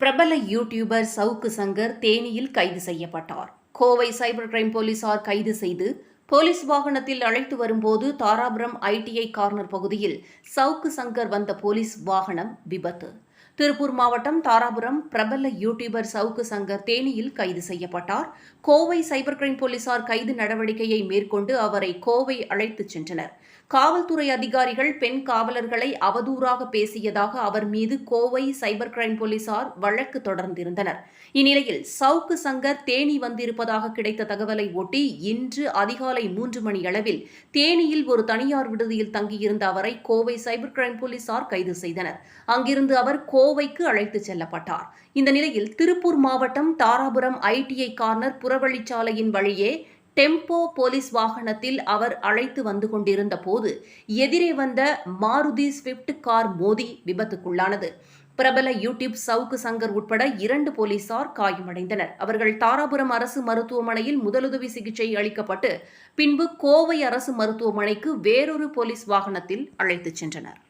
பிரபல யூடியூபர் சவுக்கு சங்கர் தேனியில் கைது செய்யப்பட்டார். கோவை சைபர் கிரைம் போலீசார் கைது செய்து போலீஸ் வாகனத்தில் அழைத்து வரும்போது தாராபுரம் ஐடிஐ கார்னர் பகுதியில் சவுக்கு சங்கர் வந்த போலீஸ் வாகனம் விபத்து. திருப்பூர் மாவட்டம் தாராபுரம் பிரபல யூடியூபர் சவுக்கு சங்கர் தேனியில் கைது செய்யப்பட்டார். கோவை சைபர் கிரைம் போலீசார் கைது நடவடிக்கையை மேற்கொண்டு அவரை கோவை அழைத்துச் சென்றனர். காவல்துறை அதிகாரிகள் பெண் காவலர்களை அவதூறாக பேசியதாக அவர் மீது கோவை சைபர் கிரைம் போலீசார் வழக்கு தொடர்ந்திருந்தனர். இந்நிலையில் சவுக்கு சங்கர் தேனி வந்திருப்பதாக கிடைத்த தகவலை ஒட்டி இன்று அதிகாலை மூன்று மணி அளவில் தேனியில் ஒரு தனியார் விடுதியில் தங்கியிருந்த அவரை கோவை சைபர் கிரைம் போலீசார் கைது செய்தனர். அங்கிருந்து அவர் கோவைக்கு அழைத்து செல்லப்பட்டார். இந்த நிலையில் திருப்பூர் மாவட்டம் தாராபுரம் ஐடிஐ கார்னர் புறவழிச்சாலையின் வழியே டெம்போ போலீஸ் வாகனத்தில் அவர் அழைத்து வந்து கொண்டிருந்த போது எதிரே வந்த மாருதி ஸ்விஃப்ட் கார் மோதி விபத்துக்குள்ளானது. பிரபல யூடியூப் சவுக்கு சங்கர் உட்பட இரண்டு போலீசார் காயமடைந்தனர். அவர்கள் தாராபுரம் அரசு மருத்துவமனையில் முதலுதவி சிகிச்சை அளிக்கப்பட்டு பின்பு கோவை அரசு மருத்துவமனைக்கு வேறொரு போலீஸ் வாகனத்தில் அழைத்துச் சென்றனர்.